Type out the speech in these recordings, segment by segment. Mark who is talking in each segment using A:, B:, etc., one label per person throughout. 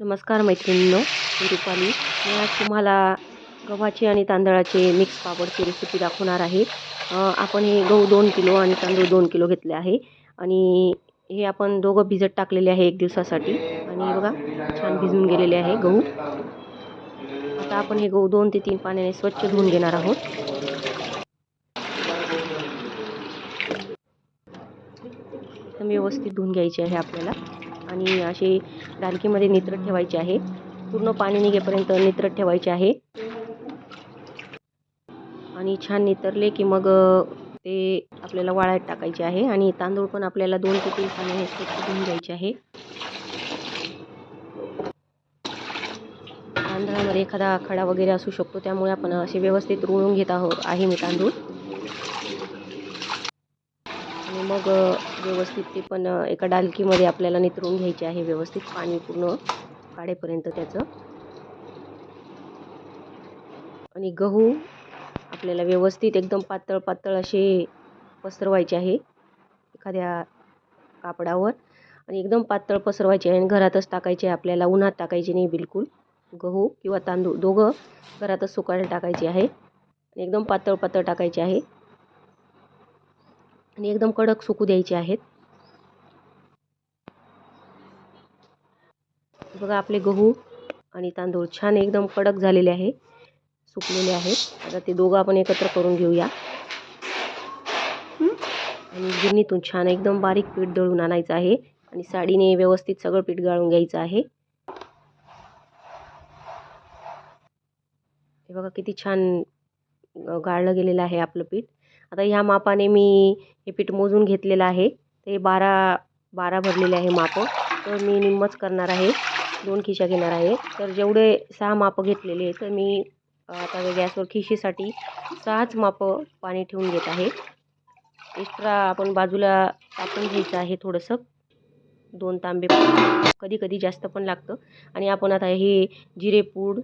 A: नमस्कार मैत्रिणींनो मी रुपाली. मी आज तुम्हाला गव्हाची आणि तांदळाचे मिक्स पापडची रेसिपी दाखवणार आहे. आपण हे गहू दोन किलो आणि तांदूळ दोन किलो घेतले आहे. आणि हे आपण दोघं भिजत टाकलेले आहे एक दिवसासाठी. आणि बघा छान भिजून गेलेले आहे गहू. आता आपण हे गहू दोन ते तीन पाण्याने स्वच्छ धुवून घेणार आहोत. व्यवस्थित धुवून घ्यायचे आहे आपल्याला. आणि असे डालकीमध्ये नित्रत ठेवायचे आहे. पूर्ण पाणी निघेपर्यंत नित्रत ठेवायचे आहे. आणि छान नितरले की मग ते आपल्याला वाळ्यात टाकायचे आहे. आणि तांदूळ पण आपल्याला दोन ते तीन पाणी घेऊन घ्यायचे आहे. तांदळामध्ये एखादा खडा वगैरे असू शकतो. त्यामुळे आपण असे व्यवस्थित रुळून घेत आहोत आहे मी तांदूळ. आणि मग व्यवस्थित ते पण एका डालकीमध्ये आपल्याला नितरून घ्यायचे आहे व्यवस्थित पाणी पूर्ण काढेपर्यंत त्याचं. आणि गहू आपल्याला व्यवस्थित एकदम पातळ पातळ असे पसरवायचे आहे एखाद्या कापडावर. आणि एकदम पातळ पसरवायचे आहे आणि घरातच टाकायचे आहे आपल्याला उन्हात टाकायचे नाही बिलकुल. गहू किंवा तांदूळ दोघं घरातच सुकायला टाकायचे आहे. आणि एकदम पातळ पातळ टाकायचे आहे. आणि एकदम कडक सुकू द्यायचे आहेत. बघा आपले गहू आणि तांदूळ छान एकदम कडक झालेले आहे सुकलेले आहेत आता ते दोघं आपण एकत्र करून घेऊया. आणि गिरणीतून छान एकदम बारीक पीठ दळून आणायचं आहे आणि साडीने व्यवस्थित सगळं पीठ गाळून घ्यायचं आहे. हे बघा किती छान गाळलं गेलेलं आहे आपलं पीठ. आता ह्या मापाने मी हे पीठ मोजून घेतलेलं आहे. ते बारा बारा भरलेले आहे मापं. तर मी निम्मच करणार आहे. दोन खिशा घेणार आहे. तर जेवढे सहा मापं घेतलेले तर मी आता गॅसवर खिशीसाठी सहाच मापं पाणी ठेवून घेत आहे. एक्स्ट्रा आपण बाजूला टाकून घ्यायचं आहे थोडंसं. दोन तांबे कधी कधी जास्त पण लागतं. आणि आपण आता हे जिरेपूड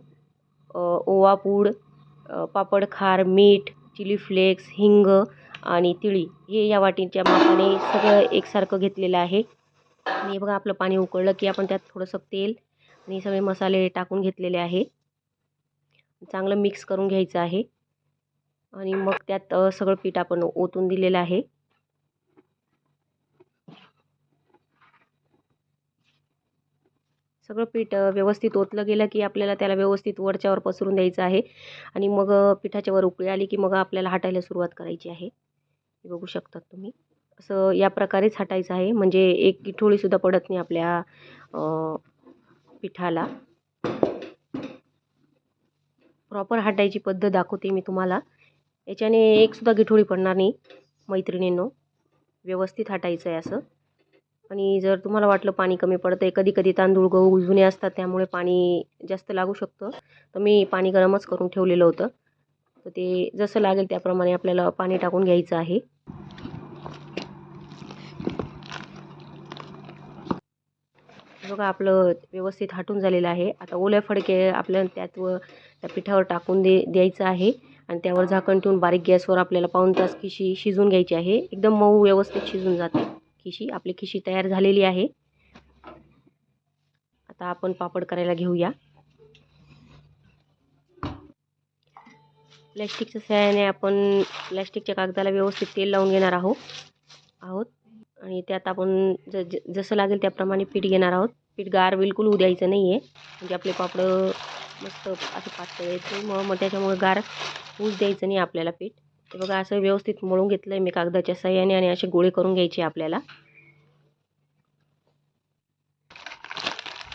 A: ओवापूड पापड खार मीठ चिली फ्लेक्स हिंग आणि तिळी हे या वाटीच्या मापाने सगळं एकसारखं घेतलेलं आहे. आणि हे बघा आपलं पाणी उकळलं की आपण त्यात थोडंसं तेल आणि सगळे मसाले टाकून घेतलेले आहे. चांगलं मिक्स करून घ्यायचं आहे. आणि मग त्यात सगळं पीठ आपण ओतून दिलेलं आहे. सगळं पीठ व्यवस्थित ओतलं गेलं की आपल्याला त्याला व्यवस्थित वरच्यावर पसरून द्यायचं आहे. आणि मग पिठाच्या वर उकळी आली की मग आपल्याला हटायला सुरुवात करायची आहे. बघू शकतात तुम्ही. असं या प्रकारेच हटायचं आहे. म्हणजे एक गिठोळीसुद्धा पडत नाही आपल्या पिठाला. प्रॉपर हटायची पद्धत दाखवते मी तुम्हाला. याच्याने एकसुद्धा गिठोळी पडणार नाही मैत्रिणींनो. व्यवस्थित हटायचं आहे असं. आणि जर तुम्हाला वाटलं पाणी कमी पडतं आहे कधी कधी तांदूळ गहू जुने असतात त्यामुळे पाणी जास्त लागू शकतं. तर मी पाणी गरमच करून ठेवलेलं होतं. तर ते जसं लागेल त्याप्रमाणे आपल्याला पाणी टाकून घ्यायचं आहे. बघा आपलं व्यवस्थित हाटून झालेलं आहे. आता ओल्या फडके आपल्याला त्यात व त्या पिठावर टाकून दे द्यायचं आहे. आणि त्यावर झाकण ठेवून बारीक गॅसवर आपल्याला पाऊण तास खिशी शिजून घ्यायची आहे. एकदम मऊ व्यवस्थित शिजून जाते. खिशी आपली खिशी तयार झालेली आहे. आता आपण पापड करायला घेऊया. प्लॅस्टिकच्या सहाय्याने आपण प्लॅस्टिकच्या कागदाला व्यवस्थित तेल लावून घेणार आहोत. आहोत. आणि त्यात आपण ज ज जसं लागेल त्याप्रमाणे पीठ घेणार आहोत. पीठ गार बिलकुल होऊ द्यायचं नाही आहे म्हणजे आपले पापडं मस्त असे पातळ येते मग मग त्याच्यामुळे गार होऊच द्यायचं नाही आपल्याला पीठ. ते बघा असं व्यवस्थित मळून घेतलं आहे मी कागदाच्या सहाय्याने आणि असे गोळे करून घ्यायचे आपल्याला.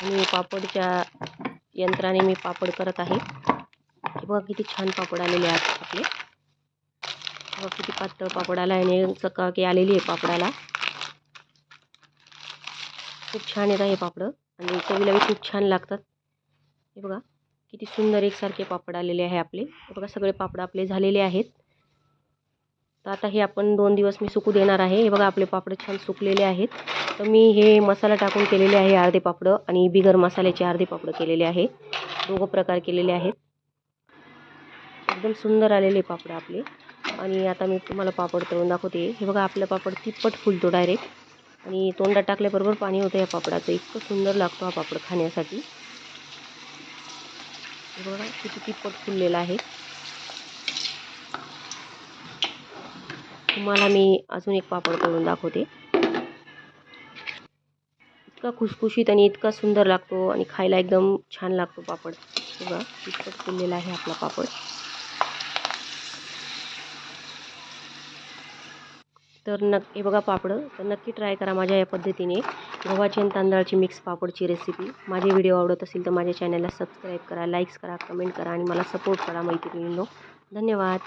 A: आणि पापडच्या यंत्राने मी पापड करत आहे. हे बघा किती छान पापड आलेले आहेत आपले. बघा किती पातळ पापड आला आहे आणि चकाकी आलेली आहे पापडाला. खूप छान येत आहे पापडं आणि चवीला खूप छान लागतात. हे बघा किती सुंदर एकसारखे पापड आलेले आहे आपले. बघा सगळे पापड आपले झालेले आहेत. तर आता हे आपण दोन दिवस मी सुकू देणार आहे. हे बघा आपले पापड छान सुकलेले आहेत. तर मी हे मसाला टाकून केलेले आहे अर्धे पापडं आणि बिगर मसाल्याचे अर्धे पापडं केलेले आहे. दोघं प्रकार केलेले आहेत. एकदम सुंदर आलेले पापड आपले. आणि आता मी तुम्हाला पापड तळून दाखवते. हे बघा आपलं पापड तिप्पट फुलतो डायरेक्ट आणि तोंडात टाकल्याबरोबर पाणी होतं या पापडाचं. इतकं सुंदर लागतो हा पापड खाण्यासाठी. हे बघा किती तिप्पट फुललेला आहे. तुम्हाला मी अजून एक पापड करून दाखवते. इतका खुशखुशीत आणि इतका सुंदर लागतो आणि खायला एकदम छान लागतो पापड. बघा तितकंच फुललेला आहे आपला पापड. तर नक हे बघा पापडं तर नक्की ट्राय करा माझ्या या पद्धतीने. गव्हाची आणि तांदळाची मिक्स पापडची रेसिपी माझे व्हिडिओ आवडत असेल तर माझ्या चॅनलला सबस्क्राईब करा लाईक्स करा कमेंट करा आणि मला सपोर्ट करा मैत्रिणींनो. धन्यवाद.